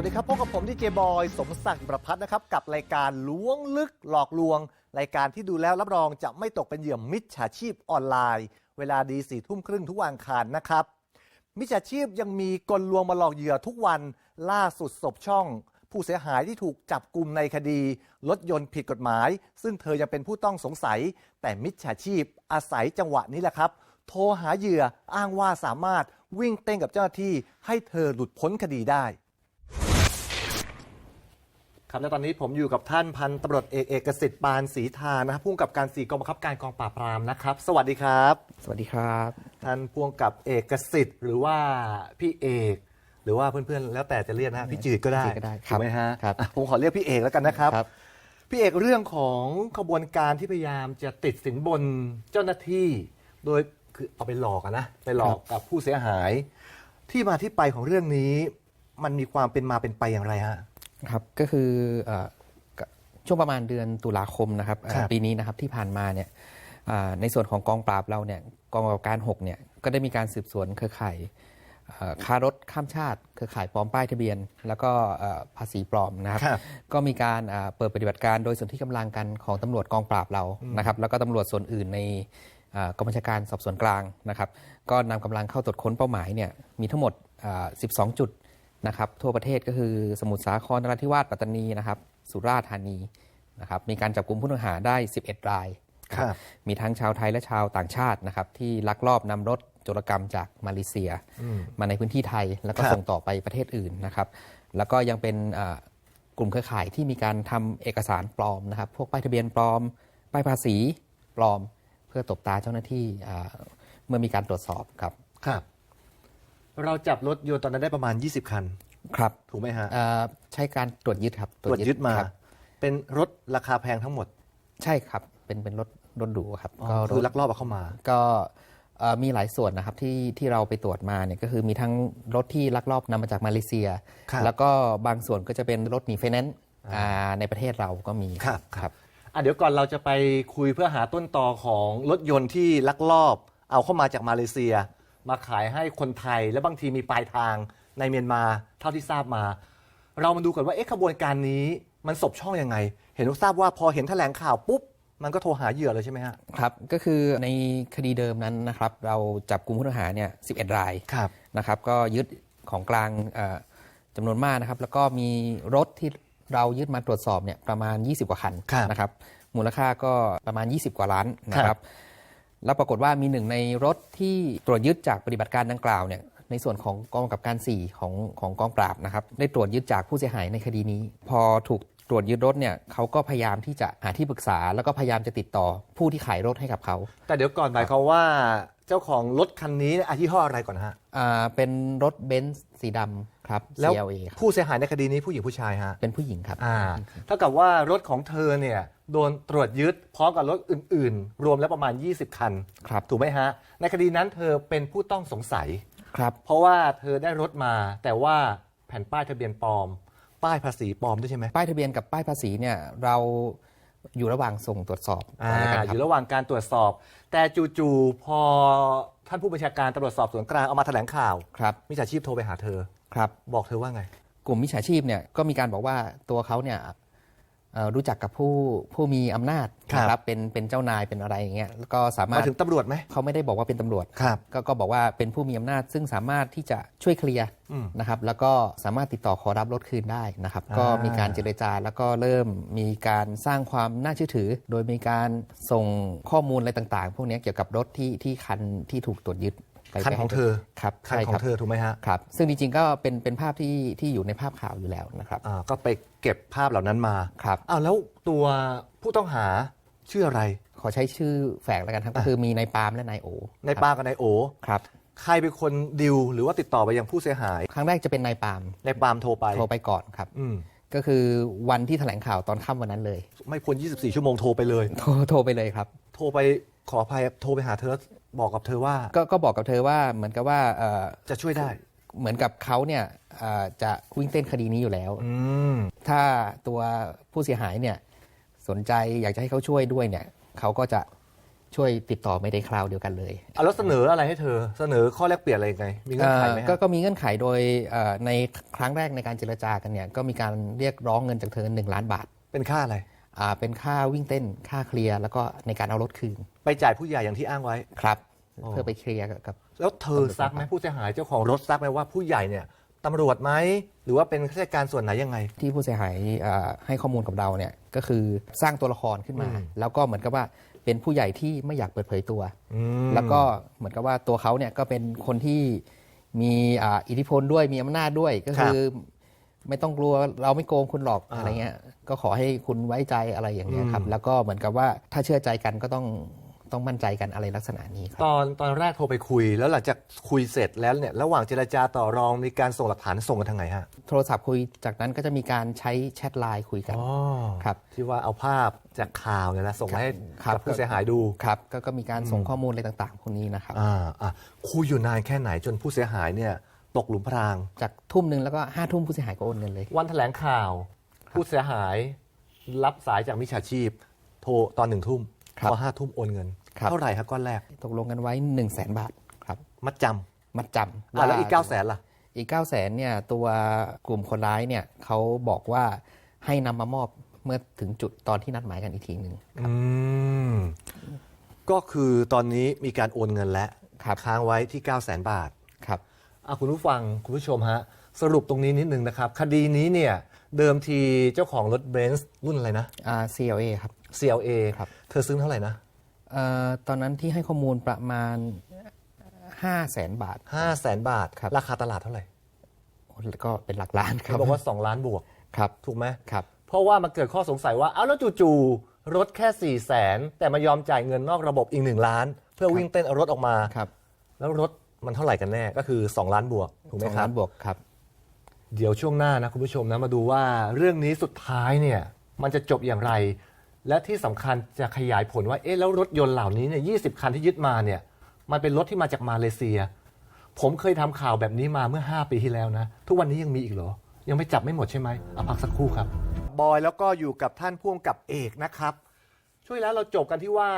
วัสดีครับพบกับผมดีเจบอยสมศักดิ์ประพัฒน์นะครับ กับรายการล้วงลึกหลอกลวง รายการที่ดูแล้วรับรองจะไม่ตกเป็นเหยื่อมิจฉาชีพออนไลน์ เวลาดีสี่ทุ่มครึ่งทุกวันคารนะครับ มิจฉาชีพยังมีกลลวงมาหลอกเหยื่อทุกวันล่าสุดศพช่อง ผู้เสียหายที่ถูกจับกลุ่มในคดีรถยนต์ผิดกฎหมาย ซึ่งเธอยังเป็นผู้ต้องสงสัย แต่มิจฉาชีพ อาศัยจังหวะนี้แหละครับโทรหาเหยื่ออ้างว่าสามารถวิ่งเต้นกับเจ้าหน้าที่ให้เธอหลุดพ้นคดีได้ ครับและตอนนี้ผมอยู่กับท่านพันตำรวจเอกเอกสิทธิ์ปานศรีทานะครับผู้กำกับการสี่กองบังคับการกองปราบปรามนะครับ สวัสดีครับ สวัสดีครับ ท่านผู้กำกับเอกสิทธิ์หรือว่าพี่เอก หรือว่าเพื่อนๆ แล้วแต่จะเรียกนะฮะพี่จืดก็ได้พี่จืดก็ได้ถูกไหมฮะครับ อะผมขอเรียกพี่เอกแล้วกันนะครับครับ พี่เอกเรื่องของขบวนการที่พยายามจะติดสินบนเจ้าหน้าที่ โดยคือเอาไปหลอกอะนะไปหลอกกับผู้เสียหาย ที่มาที่ไปของเรื่องนี้ มันมีความเป็นมาเป็นไปอย่างไรฮะ ครับก็คือเอ่อก็ช่วงประมาณเดือนตุลาคมนะครับเอ่อครับปีนี้นะครับที่ผ่านมาเนี่ยอ่าในส่วนของกองปราบเราเนี่ยกองกำกับการ6เนี่ยก็ได้มีการสืบสวนเครือข่ายเอ่อค้ารถข้ามชาติ เครือข่ายปลอมป้ายทะเบียน แล้วก็เอ่อภาษีปลอมนะครับครับก็มีการอ่าเปิดปฏิบัติการโดยส่วนที่กำลังกันของตำรวจกองปราบเรานะครับ แล้วก็ตำรวจส่วนอื่นในอ่ากองบัญชาการสอบสวนกลางนะครับ ก็นำกำลังเข้าตรวจค้นเป้าหมายเนี่ยมีทั้งหมดอ่า12 จุด นะครับทั่วประเทศก็คือสมุทรสาครนราธิวาสปัตตานีนะครับสุราษฎร์ธานีนะครับมีการจับกลุ่มผู้ต้องหาได้ 11 ราย ครับ มีทั้งชาวไทยและชาวต่างชาตินะครับที่ลักลอบนำรถโจรกรรมจากมาเลเซีย มาในพื้นที่ไทยแล้วก็ครับ ส่งต่อไปประเทศอื่นนะครับ แล้วก็ยังเป็นอ่ากลุ่มเครือข่ายที่มีการทำเอกสารปลอมนะครับ พวกป้ายทะเบียนปลอม ป้ายภาษีปลอม เพื่อตบตาเจ้าหน้าที่อ่าเมื่อมีการตรวจสอบครับ ครับ เราจับรถยนต์ตอนนั้นได้ประมาณ 20 คัน ครับถูกไหมฮะอ่าใช้การตรวจยึดครับตรวจยึดมา ครับเป็นรถราคาแพงทั้งหมดใช่ครับ เป็นเป็นรถรถหรูครับอ๋อก็รคือถลักลอบเอาเข้ามา ก็เอ่อมีหลายส่วนนะครับที่ที่เราไปตรวจมาเนี่ยก็คือมีทั้งรถที่ลักลอบนำมาจากมาเลเซีย ครับแล้วก็บางส่วนก็จะเป็นรถหนีไฟแนนซ์อ่าในประเทศเราก็มีครับ ครับ อะเดี๋ยวก่อนเราจะไปคุยเพื่อหาต้นตอของรถยนต์ที่ลักลอบ เอาเข้ามาจากมาเลเซีย มาขายให้คนไทย และบางทีมีปลายทางในเมียนมาเท่าที่ทราบมา เรามาดูกันว่าเอ๊ะขบวนการนี้มันสบช่องยังไง เห็นว่าทราบว่าพอเห็นแถลงข่าวปุ๊บมันก็โทรหาเหยื่อเลยใช่ไหมฮะครับก็คือในคดีเดิมนั้นนะครับเราจับกลุ่มผู้ต้องหาเนี่ย11 รายครับนะครับ ก็ยึดของกลางเอ่อจำนวนมากนะครับ แล้วก็มีรถที่เรายึดมาตรวจสอบเนี่ยประมาณ 20 กว่าคันครับนะครับมูลค่าก็ประมาณ 20 กว่าล้านนะคครัรับบ แล้วปรากฏว่ามีหนึ่งในรถที่ตรวจยึดจากปฏิบัติการดังกล่าวเนี่ยในส่วนของกองกำกับการ 4 ของของกองปราบนะครับได้ตรวจยึดจากผู้เสียหายในคดีนี้ พอถูกตรวจยึดรถเนี่ยเขาก็พยายามที่จะหาที่ปรึกษา แล้วก็พยายามจะติดต่อผู้ที่ขายรถให้กับเขา แต่เดี๋ยวก่อนหมายความว่าเจ้าของรถคันนี้อายี่ห้ออะไรก่อนฮะอ่าเป็นรถเบนซ์สีดำ ครับแล้ว CLA ครับผู้เสียหายในคดีนี้ผู้หญิงผู้ชายฮะเป็นผู้หญิงครับ อ่าเท่ากับว่ารถของเธอเนี่ยโดนตรวจยึดพร้อมกับรถอื่น ๆ รวมแล้วประมาณ 20 คัน ครับ ถูกไหมฮะ ในคดีนั้นเธอเป็นผู้ต้องสงสัย ครับเพราะว่าเธอได้รถมา แต่ว่าแผ่นป้ายทะเบียนปลอม ป้ายภาษีปลอมด้วยใช่ไหมป้ายทะเบียนกับป้ายภาษีเนี่ยเราอยู่ระหว่างส่งตรวจสอบอ่าแล้วกันอครับ ยู่ระหว่างการตรวจสอบ แต่จู่ๆพอท่านผู้บัญชาการตำรวจสอบสวนกลางเอามาแถลงข่าวครับ มิจฉาชีพโทรไปหาเธอ ครับบอกเธอว่าไง กลุ่มมิจฉาชีพเนี่ยก็มีการบอกว่าตัวเขาเนี่ยเอ่อรู้จักกับผู้ผู้มีอำนาจครับ นะครับเป็นเป็นเจ้านายเป็นอะไรอย่างเงี้ยแล้วก็สาารมามถถึงตำรวจไหมเขาไม่ได้บอกว่าเป็นตำรวจ ครับ ก็ก็บอกว่าเป็นผู้มีอำนาจ ซึ่งสามารถที่จะช่วยเคลียร์อืมนะครับ แล้วก็สามารถติดต่อขอรับรถคืนได้นะครับ อ่า ก็มีการเจรจาแล้วก็เริ่มมีการสร้างความน่าเชื่อถือ โดยมีการส่งข้อมูลอะไรต่างๆ พวกเนี้ยเกี่ยวกับรถที่ที่คันที่ถูกตรวจยึดไป คันของเธอครับคันใช่ขอครังบเธอถูกไหมฮะครับซึ่งจริงๆก็เป็นเป็นภาพที่ที่อยู่ในภาพข่าวอยู่แล้วนะครับอ่าก็ไปเก็บภาพเหล่านั้นมาครับอ้าวแล้วตัวผู้ต้องหาชื่ออะไร ขอใช้ชื่อแฝงแล้วกันครับก็คือมีนายปาล์มและนายโอในปากับนายโอครับใครเป็นคนดิวหรือว่าติดต่อไปยังผู้เสียหาย ครั้งแรกจะเป็นนายปาล์มในปาล์มโทรไปโทรไปก่อนครับอืมก็คือวันที่แถลงข่าวตอนค่ำวันนั้นเลย ไม่พ้น 24 ชั่วโมงโทรไปเลย โทรโทรไปเลยครับ โทรไป ขออภัยโทรไปหาเธอแล้วบอกกับเธอว่าก็ก็บอกกับเธอว่าเหมือนกับว่าเอ่อจะช่วยได้ เหมือนกับเขาเนี่ยเอ่อจะวิ่งเต้นคดีนี้อยู่แล้ว อืม ถ้าตัวผู้เสียหายเนี่ยสนใจอยากจะให้เขาช่วยด้วยเนี่ยเขาก็จะช่วยติดต่อไม่ได้คราวเดียวกันเลยเอาแล้วเสนออะไรให้เธอ เสนอข้อแลกเปลี่ยนอะไรยังไง มีเงื่อนไขไหมเอ่อก็ฮะก็มีเงื่อนไขโดยเอ่อในครั้งแรกในการเจรจากันเนี่ยก็มีการเรียกร้องเงินจากเธอหนึ่งล้านบาท เป็นค่าอะไรอ่า เป็นค่าวิ่งเต้นค่าเคลียร์แล้วก็ในการเอารถคืนไปจ่ายผู้ใหญ่อย่างที่อ้างไว้ ครับอ๋อเพื่อไปเคลียร์กับ แล้วเธอซักไหมผู้เสียหายเจ้าของรถซักไหมว่าผู้ใหญ่เนี่ยตำรวจไหมหรือว่าเป็นข้าราชการส่วนไหนยังไง ที่ผู้เสียหายอ่าให้ข้อมูลกับเราเนี่ยก็คือสร้างตัวละครขึ้นมา อืม แล้วก็เหมือนกับว่าเป็นผู้ใหญ่ที่ไม่อยากเปิดเผยตัว อืม แล้วก็เหมือนกับว่าตัวเขาเนี่ยก็เป็นคนที่มีอ่าอิทธิพลด้วยมีอำนาจด้วย ก็คือ ไม่ต้องกลัวเราไม่โกงคุณหรอกอ่าอะไรเงี้ยก็ขอให้คุณไว้ใจอะไรอย่างเงี้ยครับอืมแล้วก็เหมือนกับว่าถ้าเชื่อใจกันก็ต้องต้องมั่นใจกันอะไรลักษณะนี้ครับตอนตอนแรกโทรไปคุย แล้วหลังจากคุยเสร็จแล้วเนี่ยระหว่างเจรจาต่อรองมีการส่งหลักฐานส่งกันทางไหนฮะโทรศัพท์คุยจากนั้นก็จะมีการใช้แชทไลน์คุยกันอ๋อครับที่ว่าเอาภาพจากข่าวเนี่ยนะส่งมาให้ครับกับผู้เสียหายดูครับก็ก็มีการส่งข้อมูลอะไรต่างๆพวกนี้นะครับอ่าอะคุยอยู่นานแค่ไหนจนผู้เสียหายเนี่ย ตกหลุมพราง จากทุ่มหนึ่งแล้วก็ห้าทุ่มผู้เสียหายก็โอนเงินเลย วันแถลงข่าว ผู้เสียหายรับสายจากมิจฉาชีพ โทรตอนหนึ่งทุ่มครับพอห้าทุ่มโอนเงิน ครับ เท่าไหร่ครับก้อนแรก ตกลงกันไว้1นึ่งแสนบาทครับมัดจมัดจำำอะแล้วอีก9ก้าแสนล่ะ อีก9ก้าแสนเนี่ยตัวกลุ่มคนร้ายเนี่ยเขาบอกว่าให้นำมามอบเมื่อถึงจุดตอนที่นัดหมายกันอีกทีหนึ่ง อืม ก็คือตอนนี้มีการโอนเงินแล้วครับ ค้างไว้ที่ 9 0 0 0 0 0 บาท ครับ อะคุณผู้ฟังคุณผู้ชมฮะสรุปตรงนี้นิดนึงนะครับ คดีนี้เนี่ยเดิมทีเจ้าของรถเบนซ์รุ่นอะไรนะ อ่า CLA ครับ CLA ครับ เธอซื้อเท่าไหร่นะเอ่อตอนนั้นที่ให้ข้อมูลประมาณ 5 0 0แสนบาท 5 0 0แสนบาท ครับ ราคาตลาดเท่าไหร่แล้วก็เป็นหลักล้านคเขารับบอกว่า 2 ล้านบวก ครับถูกไหม ครับ เพราะว่ามันเกิดข้อสงสัยว่า เอ้าแล้วจู่ๆรถแค่4ี่แสนแต่มายอมจ่ายเงินนอกระบบอีก1ล้าน เพื่อวิ่งเต้นเอารถออกมา ครับ แล้วรถ มันเท่าไหร่กันแน่ก็คือ 2 ล้านบวกถูกไหมสองครัล้าบนบวกครับ เดี๋ยวช่วงหน้านะคุณผู้ชมนะมาดูว่าเรื่องนี้สุดท้ายเนี่ยมันจะจบอย่างไร และที่สำคัญจะขยายผลว่าเอ๊ะแล้วรถยนต์เหล่านี้เนี่ยยีคันที่ยึดมาเนี่ยมันเป็นรถที่มาจากมาเลเซีย ผมเคยทำข่าวแบบนี้มาเมื่อ 5 ปีที่แล้วนะ ทุกวันนี้ยังมีอีกเหรอ ยังไม่จับไม่หมดใช่ไหมเอาพักสักครู่ครับ บอยแล้วก็อยู่กับท่านพ่วงกับเอกนะครับ ช่วยแล้วเราจบกันที่ว่า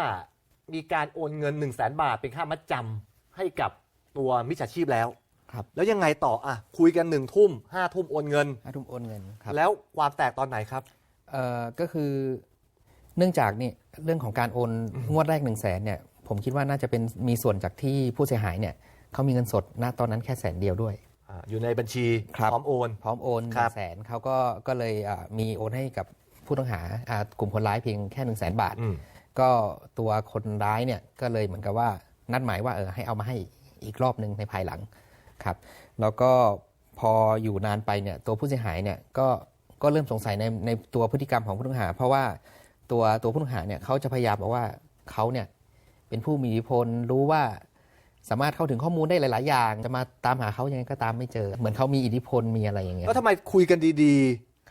มีการโอนเงิน 1 0 0 0 0แบาทเป็นค่ามัดจำให้กับ ตัวมิจฉาชีพแล้ว ครับแล้วยังไงต่ออะคุยกันหนึ่งทุ่มห้าทุ่มโอนเงินห้าทุ่มโอนเงินครับแล้วความแตกตอนไหนครับ เอ่อก็คือเนื่องจากนี่เรื่องของการโอนงวดแรก1นึ่งแสนเนี่ยผมคิดว่าน่าจะเป็นมีส่วนจากที่ผู้เสียหายเนี่ยเขามีเงินสดณตอนนั้นแค่แสนเดียวด้วย อ่าอยู่ในบัญชีครับ พร้อมโอน พร้อมโอนหครันึ่บ งแสนเขาก็ก็เลยอ่ามีโอนให้กับผู้ต้องหาอ่ากลุ่มคนร้ายเพียงแค่หนึ่งแสนบาท อืมก็ตัวคนร้ายเนี่ยก็เลยเหมือนกับว่านัดหมายว่าเออให้เอามาให้ อีกรอบหนึ่งในภายหลังครับแล้วก็พออยู่นานไปเนี่ยตัวผู้เสียหายเนี่ยก็ก็เริ่มสงสัยในในตัวพฤติกรรมของผู้ต้องหา เพราะว่าตัวตัวผู้ต้องหาเนี่ยเขาจะพยายามบอกว่าเขาเนี่ยเป็นผู้มีอิทธิพลรู้ว่าสามารถเข้าถึงข้อมูลได้หลาย ๆ อย่าง จะมาตามหาเขายังไงก็ตามไม่เจอ เหมือนเขามีอิทธิพลมีอะไรอย่างเงี้ยแล้วทำไมคุยกันดี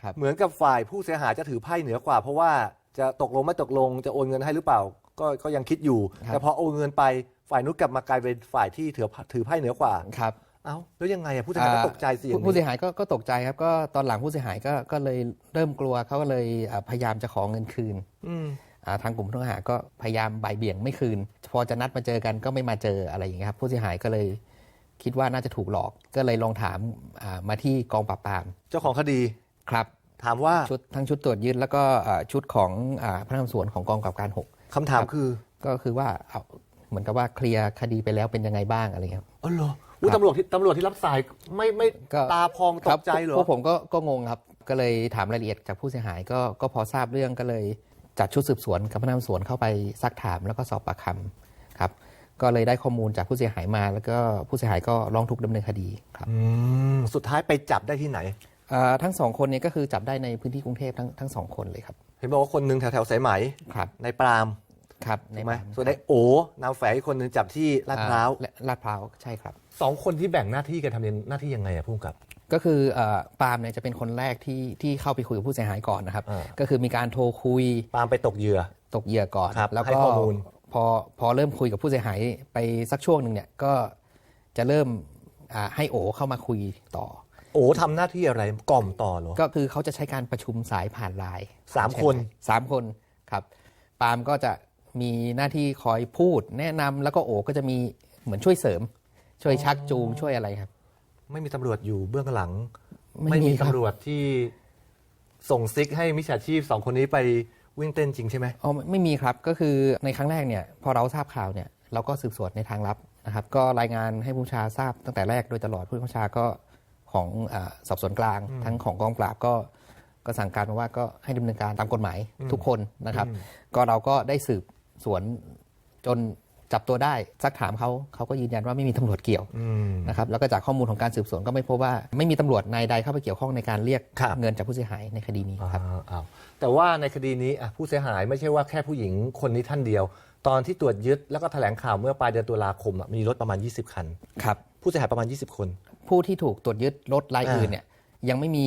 ครับๆเหมือนกับฝ่ายผู้เสียหายจะถือไพ่เหนือกว่า เพราะว่าจะตกลงไม่ตกลงจะโอนเงินให้หรือเปล่า ก็ก็ยังคิดอยู่ แต่พอโอนเงินไปฝ่ายนู้นกลับมากลายเป็นฝ่ายที่ถือถือไพ่เหนือกว่า ครับ เอ้าแล้วยังไงอะผู้เสียหายก็ตกใจสิอย่างผู้ผู้เสีนี้ยหายก็ก็ตกใจครับ ก็ตอนหลังผู้เสียหายก็ก็เลยเริ่มกลัวเขาก็เลยอ่าพยายามจะขอเงินคืนอืม อ่าทางกลุ่มผู้ต้องหาก็พยายามบ่ายเบี่ยงไม่คืน พอจะนัดมาเจอกันก็ไม่มาเจออะไรอย่างเงี้ยครับผู้เสียหายก็เลยคิดว่าน่าจะถูกหลอกก็เลยลองถามอ่ามาที่กองปราบปรามเจ้าของคดีครับ ถามว่า ชุดทั้งชุดตรวจยึดแล้วก็อ่าชุดของอ่าพนักงานสอบสวนของกองกำกับการหก คำถามครับ คือก็คือว่าเอาเหมือนกับว่าเคลียร์คดีไปแล้วเป็นยังไงบ้างอะไรเงี้ยครับ อ๋อเหรออุ้ยครับตำรวจที่ตำรวจที่รับสายไม่ไม่ก็ ตาพองตครักบใจเหรอ พวกผมก็ก็งงครับ ก็เลยถามรายละเอียดจากผู้เสียหายก็ก็พอทราบเรื่องก็เลยจัดชุดสืบสวนกับพนักงานสอบสวนเข้าไปซักถามแล้วก็สอบปากคำครับ ก็เลยได้ข้อมูลจากผู้เสียหายมา แล้วก็ผู้เสียหายก็ร้องทุกข์ดำเนินคดีครับอืมสุดท้ายไปจับได้ที่ไหนอ่าทั้งสองคนเนี้ก็คือจับได้ในพื้นที่กรุงเทพทั้งทั้งสองคนเลยครับ เห็นบอกว่าคนหนึ่งแถวแถวๆสายไหมครับในปรามครับในถูกไหมบ้านส่วนไอ้โอนามแฝงอีกคนหนึ่งจับที่ลาดพร้าวอ่และลาดพร้าวใช่ครับสองคนที่แบ่งหน้าที่กันทำหน้าที่ยังไงอะพุ่มกับ ก็คือเอ่อปาล์มเนี่ยจะเป็นคนแรกที่ที่เข้าไปคุยกับผู้เสียหายก่อนนะครับอ่าก็คือมีการโทรคุยปาล์มไปตกเหยื่อตกเหยื่อก่อนครับแล้วให้ก็ข้อมูลพอพอเริ่มคุยกับผู้เสียหายไปสักช่วงหนึ่งเนี่ยก็จะเริ่มอ่าให้โอเข้ามาคุยต่อ โอทำหน้าที่อะไรกล่อมต่อเหรอ ก็คือเขาจะใช้การประชุมสายผ่านไลน์สามใช่คนไหสามคนครับปาล์มก็จะมีหน้าที่คอยพูด แนะนำแล้วก็โอก็จะมีเหมือนช่วยเสริม ช่วยชักจูงช่วยอะไรครับ ไม่มีตำรวจอยู่เบื้องหลัง ไม่ไม่มีมีครับตำรวจที่ส่งซิกให้มิจฉาชีพสองคนนี้ไปวิ่งเต้นจริงใช่ไหม อ๋อไม่ไม่มีครับก็คือในครั้งแรกเนี่ยพอเราทราบข่าวเนี่ยเราก็สืบสวนในทางลับนะครับ ก็รายงานให้ผู้บัญชาทราบตั้งแต่แรกโดยตลอดผู้บัญชาก็ ของอาสอบสวนกลาง ทั้งของกองปราบก็ก็สั่งการมาว่าก็ให้ดำเนินการตามกฎหมายทุกคนนะครับ ก็เราก็ได้สืบสวนจนจับตัวได้ซักถามเขาเขาก็ยืนยันว่าไม่มีตำรวจเกี่ยวอืมนะครับแล้วก็จากข้อมูลของการสืบสวนก็ไม่พบว่าไม่มีตำรวจนายใดเข้าไปเกี่ยวข้องในการเรียกครับเงินจากผู้เสียหายในคดีนี้ครับอ่าอ้าวแต่ว่าในคดีนี้อะผู้เสียหายไม่ใช่ว่าแค่ผู้หญิงคนนี้ท่านเดียว ตอนที่ตรวจยึดแล้วก็แถลงข่าวเมื่อปลายเดือนตุลาคมอะมีรถประมาณ 20 คันครับผู้เสียหายประมาณ 20 คน ผู้ที่ถูกตรวจยึดรถรายอ่าอื่นเนี่ยยังไม่มี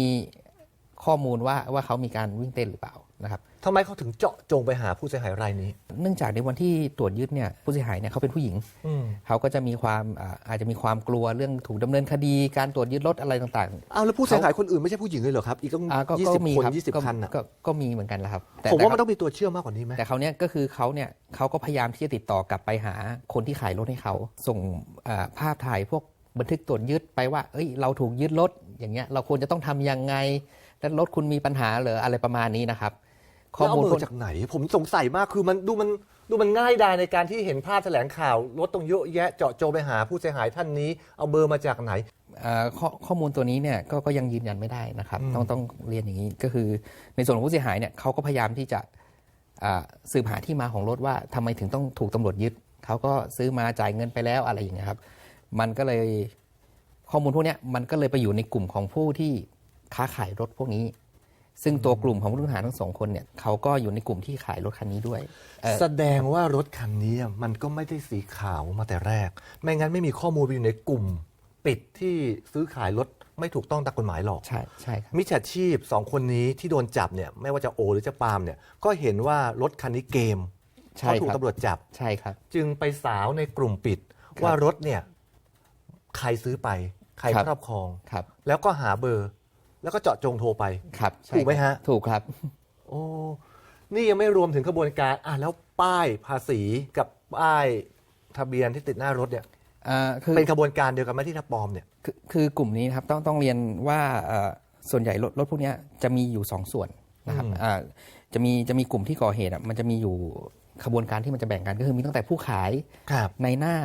ข้อมูลว่าว่าเขามีการวิ่งเต้นหรือเปล่านะครับทำไมเขาถึงเจาะจงไปหาผู้เสียหายรายนี้ เนื่องจากในวันที่ตรวจยึดเนี่ยผู้เสียหายเนี่ยเขาเป็นผู้หญิงอืมเขาก็จะมีความอ่าอาจจะมีความกลัวเรื่องถูกดำเนินคดีการตรวจยึดรถอะไรต่างอ้าวแล้วผู้เสียหายคนอื่นไม่ใช่ผู้หญิงเลยเหรอครับอีกต้องๆอ่าก็ยี่ก็สิบมีคนครับยี่สิบก็คันอะก็ก็มีเหมือนกันแหละครับแต่ผมว่าแต่มันต้องมีตัวเชื่อมมากกว่านี้ไหมแต่เขาวเนี้ยก็คือเขาเนี่ยเขาก็พยายามที่จะติดต่อกลับไปหาคนที่ขายรถให้เขาส่งอ่าภาพถ่ายพวก บันทึกตรวจยึดไปว่า เอ้ย เราถูกยึดรถอย่างเงี้ย เราควรจะต้องทำยังไง แล้วรถคุณมีปัญหาเหรออะไรประมาณนี้นะครับ ข้อแล้วมูลเอาพเบวอกร์จากไหน ผมสงสัยมากคือมันดูมันดูมันง่ายดายในการที่เห็นภาพแถลงข่าวรถตรงเยอะแยะเจาะจงไปหาผู้เสียหายท่านนี้ เอาเบอร์มาจากไหนเอ่อข้อข้อมูลตัวนี้เนี่ยก็ก็ยังยืนยันไม่ได้นะครับ ต้องต้องเรียนอย่างนี้ก็คือในส่วนของผู้เสียหายเนี่ยเขาก็พยายามที่จะอ่าสืบหาที่มาของรถว่าทำไมถึงต้องถูกตำรวจยึดเขาก็ซื้อมาจ่ายเงินไปแล้วอะไรอย่างเงี้ยครับ มันก็เลยข้อมูลพวกเนี้ยมันก็เลยไปอยู่ในกลุ่มของผู้ที่ค้าขายรถพวกนี้ ซึ่งตัวกลุ่มของผู้ต้องหาทั้งสองคนเนี่ยเขาก็อยู่ในกลุ่มที่ขายรถคันนี้ด้วยเอ่อแสดงว่ารถคันนี้มันก็ไม่ได้สีขาวมาแต่แรก ไม่งั้นไม่มีข้อมูลไปอยู่ในกลุ่ม ปิดที่ซื้อขายรถไม่ถูกต้องตามกฎหมายหรอก ใช่ใช่ครับ มิจฉาชีพสองคนนี้ที่โดนจับเนี่ยไม่ว่าจะโอหรือจะปาล์มเนี่ยก็เห็นว่ารถคันนี้เกมใช่เขาถูกครับ ตำรวจจับ ใช่ครับ จึงไปสาวในกลุ่มปิดครับว่ารถเนี่ย ใครซื้อไป ใครครับ ครอบครอง ครับ แล้วก็หาเบอร์ แล้วก็เจาะจงโทรไป ครับใช่ถูกไหมฮะ ถูกครับ โอ้นี่ยังไม่รวมถึงกระบวนการอะแล้วป้ายภาษีกับป้ายทะเบียนที่ติดหน้ารถเนี่ยอ่าคือ เป็นกระบวนการเดียวกันไหมที่ทับปลอมเนี่ย คือคือกลุ่มนี้นะครับต้องต้องเรียนว่าเอ่อส่วนใหญ่รถรถพวกเนี้ยจะมีอยู่ 2 ส่วนนะครับอืมอ่าจะมีจะมีกลุ่มที่ก่อเหตุอะมันจะมีอยู่ขบวนการที่มันจะแบ่งกันก็คือมีตั้งแต่ผู้ขายครับ ในหน้า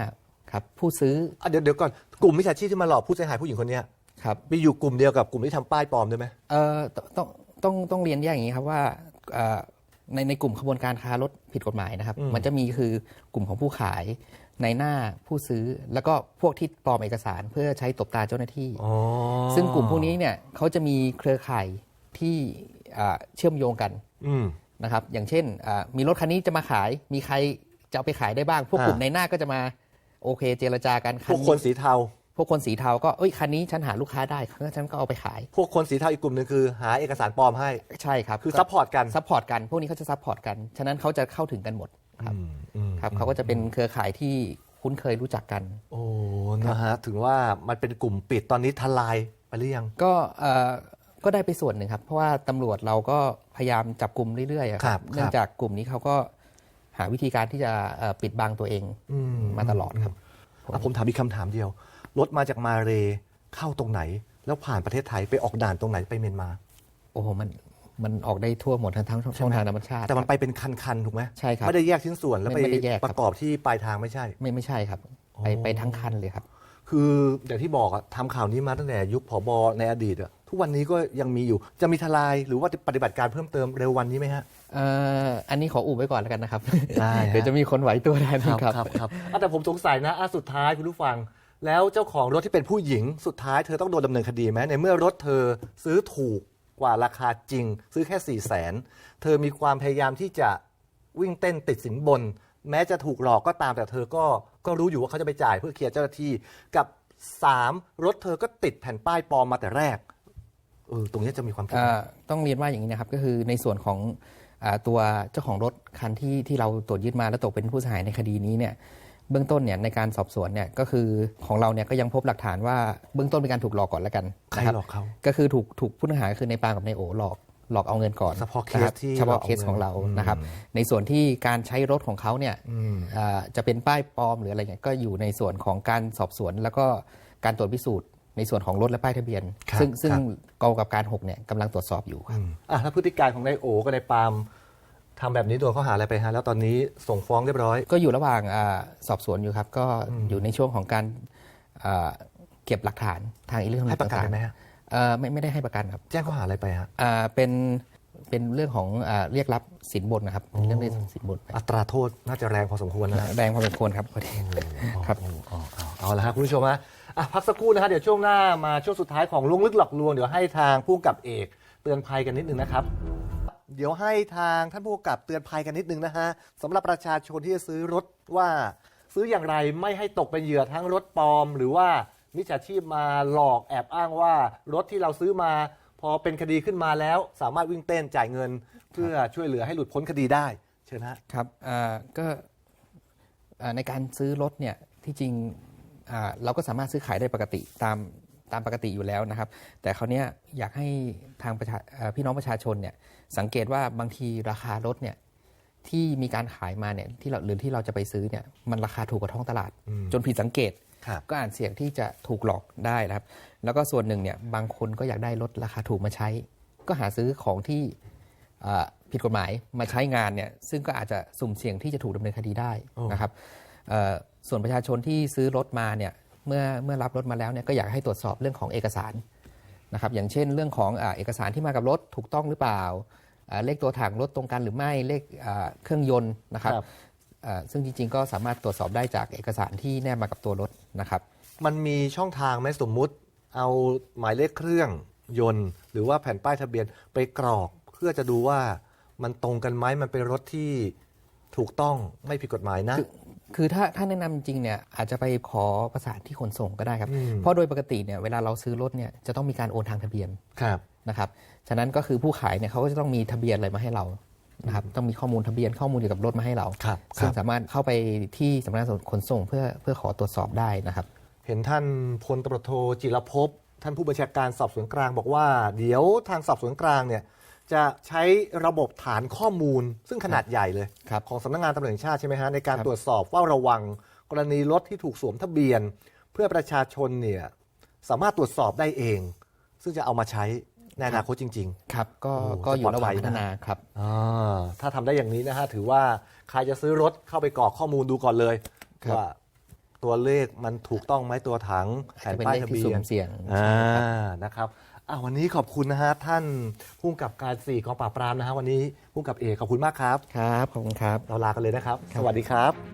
ครับผู้ซื้ออะเดี๋ยวเดี๋ยวก่อนกลุ่มมิจฉาชีพที่มาหลอกผู้เสียหายผู้หญิงคนเนี้ยครับมีอยู่กลุ่มเดียวกับกลุ่มที่ทำป้ายปลอมด้วยไหมเอ่อต้องต้องต้องต้องเรียนแยกอย่างนี้ครับว่าเอ่อในในกลุ่มขบวนการค้ารถผิดกฎหมายนะครับ มันจะมีคือกลุ่มของผู้ขายในหน้าผู้ซื้อ แล้วก็พวกที่ปลอมเอกสารเพื่อใช้ตบตาเจ้าหน้าที่ อ๋อซึ่งกลุ่มพวกนี้เนี่ยเขาจะมีเครือข่ายที่อ่าเชื่อมโยงกันอืม นะครับ อย่างเช่นอ่ามีรถคันนี้จะมาขาย มีใครจะเอาไปขายได้บ้าง พวกอ่ากลุ่มในหน้าก็จะมา โอเค เจรจากันพวกคนสีเทา พวกคนสีเทาก็เอ้ยคันนี้ฉันหาลูกค้าได้ฉันก็เอาไปขาย พวกคนสีเทาอีกกลุ่มหนึ่งคือ หาเอกสารปลอมให้ ใช่ครับ คือซัพพอร์ตกันซัพพอร์ตกัน พวกนี้เขาจะซัพพอร์ตกัน ฉะนั้นเขาจะเข้าถึงกันหมดครับอืมอืมครับเขาก็จะเป็นเครือข่ายที่คุ้นเคยรู้จักกัน โอ้ นะฮะ ถึงว่ามันเป็นกลุ่มปิดตอนนี้ทลายไปหรือยัง ก็เอ่อก็ได้ไปส่วนหนึ่งครับ เพราะว่าตำรวจเราก็พยายามจับกลุ่มเรื่อยๆอะครับ เนื่องจากกลุ่มนี้เขาก็ หาวิธีการที่จะเอ่อปิดบังตัวเองอืมมาตลอดครับอะผมถามอีกคำถามเดียว รถมาจากมาเลเข้าตรงไหน แล้วผ่านประเทศไทยไปออกด่านตรงไหนไปเมียนมา โอ้โหมันมันออกได้ทั่วหมดทั้งทั้งช่องทางธรรมชาติ แต่มันไปเป็นคันๆถูกไหมใช่ครับไม่ได้แยกชิ้นส่วนแล้วไม่ไปไม่ได้แยกครับประกอบที่ปลายทางไม่ใช่ ไม่ไม่ใช่ครับ ไปอ๋อไปทั้งคันเลยครับ คืออย่างที่บอกอะทำข่าวนี้มาตั้งแต่ยุคผบในอดีตอะ ทุกวันนี้ก็ยังมีอยู่ จะมีทลายหรือว่าปฏิบัติการเพิ่มเติมเร็ววันนี้ไหมฮะเอ่ออันนี้ขออุบไว้ก่อนแล้วกันนะครับได้ฮะ เดี๋ยวจะมีคนไหวตัวได้นะครับครับอะแต่ผมสงสัยนะอะสุดท้ายคุณผู้ฟัง แล้วเจ้าของรถที่เป็นผู้หญิงสุดท้ายเธอต้องโดนดำเนินคดีไหมในเมื่อรถเธอซื้อถูกกว่าราคาจริง ซื้อแค่4ี่แสนเธอมีความพยายามที่จะวิ่งเต้นติดสินบน แม้จะถูกหลอกก็ตามแต่เธอก็ก็รู้อยู่ว่าเขาจะไปจ่ายเพื่อเคลียร์เจ้าหน้าที่กับ 3 รถเธอก็ติดแผ่นป้ายปลอมมาแต่แรก เออตรงนี้จะมีความผิดเอ่ไหมอต้องเรียนว่าอย่างนี้นะครับก็คือในส่วนของอาตัวเจ้าของรถคันที่ที่เราตรวจยึดมาแล้วตกเป็นผู้เสียหายในคดีนี้เนี่ยเบื้องต้นเนี่ยในการสอบสวนเนี่ยก็คือของเราเนี่ยก็ยังพบหลักฐานว่าเบื้องต้นเป็นการถูกหลอกก่อนแล้วกันใครนะคบหลอกเขาก็คือถูกถูกผู้ต้องหาคือในปางกับในโอหลอกหลอกเอาเงินก่อนเฉพาะเคสนะครับที่เฉพาะหลอกเอาเคสของเราเงินนะครับอืม ในส่วนที่การใช้รถของเขาเนี่ย อืม อ่าจะเป็นป้ายปลอมหรืออะไรเงี้ยก็อยู่ในส่วนของการสอบสวนแล้วก็การตรวจพิสูจน์ ในส่วนของรถและป้ายทะเบียนครับซึ่งซึ่งครับกองกำกับการ6เนี่ยกำลังตรวจสอบอยู่ครับอะแล้วพฤติการของนายโอกับนายปาล์มทำแบบนี้โดนข้อหาอะไรไปฮะแล้วตอนนี้ส่งฟ้องเรียบร้อย ก็อยู่ระหว่างอาสอบสวนอยู่ครับ ก็อยู่ในช่วงของการอ่าเก็บหลักฐานทางอิเล็กทรอนิกให้ส์ประกันต่างไหมฮะๆเอ่อไม่ไม่ได้ให้ประกันครับ แจ้งข้อหาอะไรไปฮะอ่าเป็นเป็นเรื่องของอาเรียกรับสินบนนะครับเป็นเรื่องเรียกสินบนอัตราโทษน่าจะแรงพอสมควรนะฮะแรงพอสมควรครับพอดีครับโอ้โอ้เอาเอาละฮะคุณผู้ชมฮะ อะพักสักครู่นะฮะเดี๋ยวช่วงหน้ามาช่วงสุดท้ายของลุงลึกหลอกลวงเดี๋ยวให้ทางผู้กับเอกเตือนภัยกันนิดนึงนะครับ เดี๋ยวให้ทางท่านผู้กับเตือนภัยกันนิดนึงนะฮะสำหรับประชาชนที่จะซื้อรถว่า ซื้ออย่างไรไม่ให้ตกเป็นเหยื่อทั้งรถปลอม หรือว่ามิจฉาชีพมาหลอกแอบอ้างว่ารถที่เราซื้อมา พอเป็นคดีขึ้นมาแล้ว สามารถวิ่งเต้นจ่ายเงิน เพื่อช่วยเหลือให้หลุดพ้นคดีได้ เชิญฮะ ครับอ่าก็อ่าในการซื้อรถเนี่ยที่จริง เราก็สามารถซื้อขายได้ปกติตามตามปกติอยู่แล้วนะครับ แต่คราวเนี้ยอยากให้ทางประชาอ่าพี่น้องประชาชนเนี่ยสังเกตว่าบางทีราคารถเนี่ยที่มีการขายมาเนี่ยที่เราหรือที่เราจะไปซื้อเนี่ยมันราคาถูกกว่าท้องตลาด จนผิดสังเกตครับก็อ่านเสี่ยงที่จะถูกหลอกได้นะครับ แล้วก็ส่วนหนึ่งเนี่ยบางคนก็อยากได้รถราคาถูกมาใช้ ก็หาซื้อของที่อ่าผิดกฎหมายมาใช้งานเนี่ยซึ่งก็อาจจะสุ่มเสี่ยงที่จะถูกดำเนินคดีได้โอ้นะครับเอ่อ ส่วนประชาชนที่ซื้อรถมาเนี่ยเมื่อเมื่อรับรถมาแล้วเนี่ยก็อยากให้ตรวจสอบเรื่องของเอกสารนะครับอย่างเช่นเรื่องของอาเอกสารที่มากับรถถูกต้องหรือเปล่าอ่าเลขตัวถังรถตรงกันหรือไม่เลขอ่าเครื่องยนต์นะครับครับอ่าซึ่งจริงๆ ก็สามารถตรวจสอบได้จากเอกสารที่แนบมากับตัวรถนะครับมันมีช่องทางไหมสมมุติเอาหมายเลขเครื่องยนต์ หรือว่าแผ่นป้ายทะเบียนไปกรอกเพื่อจะดูว่ามันตรงกันไหมมันเป็นรถที่ถูกต้องไม่ผิดกฎหมายนะ คือคือถ้าถ้าแนะนำจริงเนี่ยอาจจะไปขอประสานที่ขนส่งก็ได้ครับอืมเพราะโดยปกติเนี่ยเวลาเราซื้อรถเนี่ยจะต้องมีการโอนทางทะเบียนครับนะครับฉะนั้นก็คือผู้ขายเนี่ยเขาก็จะต้องมีทะเบียนอะไรมาให้เรานะครับต้องมีข้อมูลทะเบียนข้อมูลเกี่ยวกับรถมาให้เราครับซึ่คงรับสามารถเข้าไปที่สำนักงานขนส่งเพื่อเพื่อขอตรวจสอบได้นะครับ เห็นท่านพลตำรวจโทจิรภพท่านผู้บัญชาการสอบสวนกลางบอกว่า เดี๋ยวทางสอบสวนกลางเนี่ย จะใช้ระบบฐานข้อมูล ซึ่งขนาดใหญ่เลย ครับของสำนักงานตำรวจแห่งชาติใช่ไหมฮะ ในการครับ ตรวจสอบเฝ้าระวัง กรณีรถที่ถูกสวมทะเบียน เพื่อประชาชนเนี่ยสามารถตรวจสอบได้เอง ซึ่งจะเอามาใช้ในอนาคตจริง ๆ ครับก็โอ้ก็อยู่ระหว่างจะปลอดภัยพันะ ฒนาครับ อ่าถ้าทำได้อย่างนี้นะฮะ ถือว่าใครจะซื้อรถเข้าไปกรอกข้อมูลดูก่อนเลยครับ ว่าตัวเลขมันถูกต้องไหมตัวถังแผ่นจะเป็นป้ายเลขทะที่เบีสุ่ยนมเสี่ยง อ่านะครับ อ่าวันนี้ขอบคุณนะฮะท่านผู้กำกับการสี่กองปราบปรามนะฮะวันนี้ผู้กำกับเอกขอบคุณมากครับ ครับ ขอบคุณครับ เราลากันเลยนะครับ สวัสดีครับ